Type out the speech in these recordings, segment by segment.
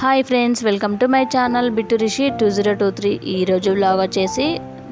Hi friends welcome to my channel Bittu Rishi two zero two three. ఈరోజు blog వచ్చేసి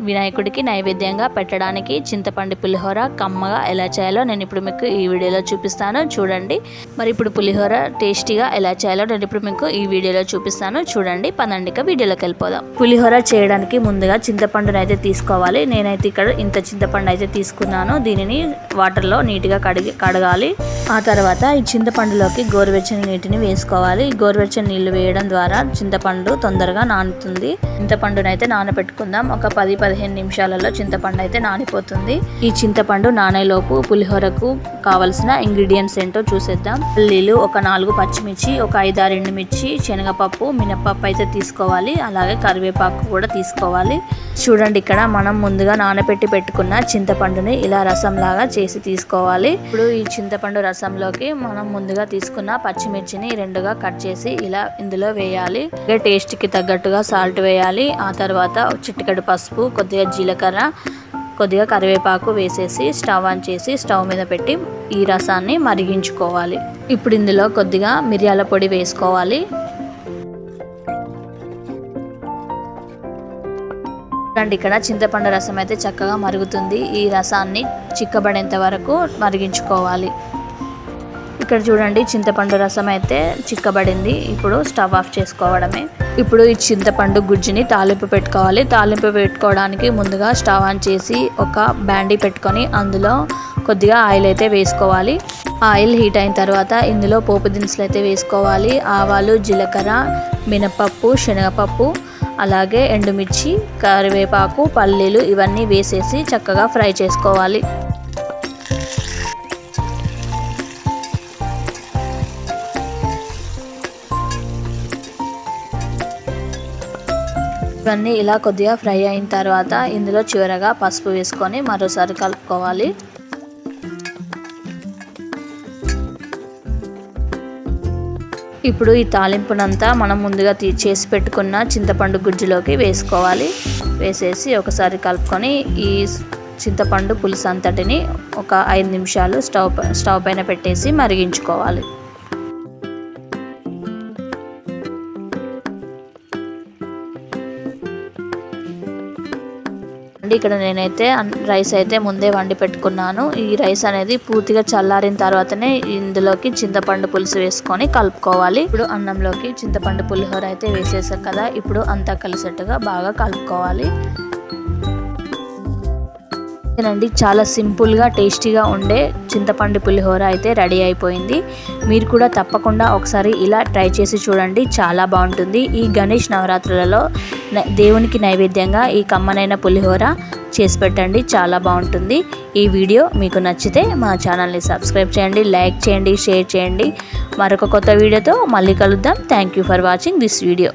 వినాయకుడికి నైవేద్యంగా పెట్టడానికి చింతపండు పులిహోర కమ్మగా ఎలా చేయాలో నేను ఇప్పుడు మీకు ఈ వీడియోలో చూపిస్తాను. చూడండి. మరి ఇప్పుడు పులిహోర టేస్టీగా ఎలా చేయాలో నేను ఇప్పుడు మీకు ఈ వీడియోలో చూపిస్తాను. చూడండి. పనండిక వీడియోలోకి వెళ్ళిపోదాం. పులిహోర చేయడానికి ముందుగా చింతపండును అయితే తీసుకోవాలి. నేనైతే ఇక్కడ ఇంత చింతపండు అయితే తీసుకున్నాను. దీనిని వాటర్లో నీట్గా కడిగి కడగాలి. ఆ తర్వాత ఈ చింతపండులోకి గోరువెచ్చని నీటిని వేసుకోవాలి. ఈ గోరువెచ్చని నీళ్ళు వేయడం ద్వారా చింతపండు తొందరగా నానుతుంది. చింతపండునైతే నానబెట్టుకుందాం. ఒక పది పదిహేను నిమిషాలలో చింతపండు అయితే నానిపోతుంది. ఈ చింతపండు నానేలోపు పులిహోరకు కావలసిన ఇంగ్రీడియంట్స్ ఏంటో చూసేద్దాం. పల్లీలు ఒక నాలుగు పచ్చిమిర్చి ఒక ఐదారు ఎండుమిర్చి శనగపప్పు మినపప్పు అయితే తీసుకోవాలి. అలాగే కరివేపాకు కూడా తీసుకోవాలి. చూడండి ఇక్కడ మనం ముందుగా నానబెట్టి పెట్టుకున్న చింతపండుని ఇలా రసంలాగా చేసి తీసుకోవాలి. ఇప్పుడు ఈ చింతపండు రసంలోకి మనం ముందుగా తీసుకున్న పచ్చిమిర్చిని రెండుగా కట్ చేసి ఇలా ఇందులో వేయాలి. టేస్ట్కి తగ్గట్టుగా సాల్ట్ వేయాలి. ఆ తర్వాత చిటికెడు పసుపు కొద్దిగా జీలకర్ర కొద్దిగా కరివేపాకు వేసేసి స్టవ్ ఆన్ చేసి స్టవ్ మీద పెట్టి ఈ రసాన్ని మరిగించుకోవాలి. ఇప్పుడు ఇందులో కొద్దిగా మిరియాల పొడి వేసుకోవాలి. చూడండి ఇక్కడ చింతపండు రసం అయితే చక్కగా మరుగుతుంది. ఈ రసాన్ని చిక్కబడేంత వరకు మరిగించుకోవాలి. ఇక్కడ చూడండి చింతపండు రసం అయితే చిక్కబడింది. ఇప్పుడు స్టవ్ ఆఫ్ చేసుకోవడమే. ఇప్పుడు ఈ చింతపండు గుజ్జుని తాలింపు పెట్టుకోవాలి. తాలింపు పెట్టుకోవడానికి ముందుగా స్టవ్ ఆన్ చేసి ఒక బ్యాండీ పెట్టుకొని అందులో కొద్దిగా ఆయిల్ అయితే వేసుకోవాలి. ఆయిల్ హీట్ అయిన తర్వాత ఇందులో పోపు దినుసులు అయితే వేసుకోవాలి. ఆవాలు జీలకర్ర మినపప్పు శనగపప్పు అలాగే ఎండుమిర్చి కరివేపాకు పల్లీలు ఇవన్నీ వేసేసి చక్కగా ఫ్రై చేసుకోవాలి. ఇవన్నీ ఇలా కొద్దిగా ఫ్రై అయిన తర్వాత ఇందులో చివరగా పసుపు వేసుకొని మరోసారి కలుపుకోవాలి. ఇప్పుడు ఈ తాలింపునంతా మనం ముందుగా తీ చేసి పెట్టుకున్న చింతపండు గుజ్జులోకి వేసుకోవాలి. వేసేసి ఒకసారి కలుపుకొని ఈ చింతపండు పులుసు అంతటిని ఒక ఐదు నిమిషాలు స్టవ్ స్టవ్ పైన పెట్టేసి మరిగించుకోవాలి. ఇక్కడ నేనైతే రైస్ అయితే ముందే వండి పెట్టుకున్నాను. ఈ రైస్ అనేది పూర్తిగా చల్లారిన తర్వాతనే ఇందులోకి చింతపండు పులుసు వేసుకొని కలుపుకోవాలి. ఇప్పుడు అన్నంలోకి చింతపండు పులిహోర అయితే వేసేసాం కదా ఇప్పుడు అంతా కలిసేట్టుగా బాగా కలుపుకోవాలి. అండి చాలా సింపుల్గా టేస్టీగా ఉండే చింతపండు పులిహోర అయితే రెడీ అయిపోయింది. మీరు కూడా తప్పకుండా ఒకసారి ఇలా ట్రై చేసి చూడండి. చాలా బాగుంటుంది. ఈ గణేష్ నవరాత్రులలో దేవునికి నైవేద్యంగా ఈ కమ్మనైన పులిహోర చేసి పెట్టండి. చాలా బాగుంటుంది. ఈ వీడియో మీకు నచ్చితే మా ఛానల్ని సబ్స్క్రైబ్ చేయండి లైక్ చేయండి షేర్ చేయండి. మరొక కొత్త వీడియోతో మళ్ళీ కలుద్దాం. Thank you for watching this video.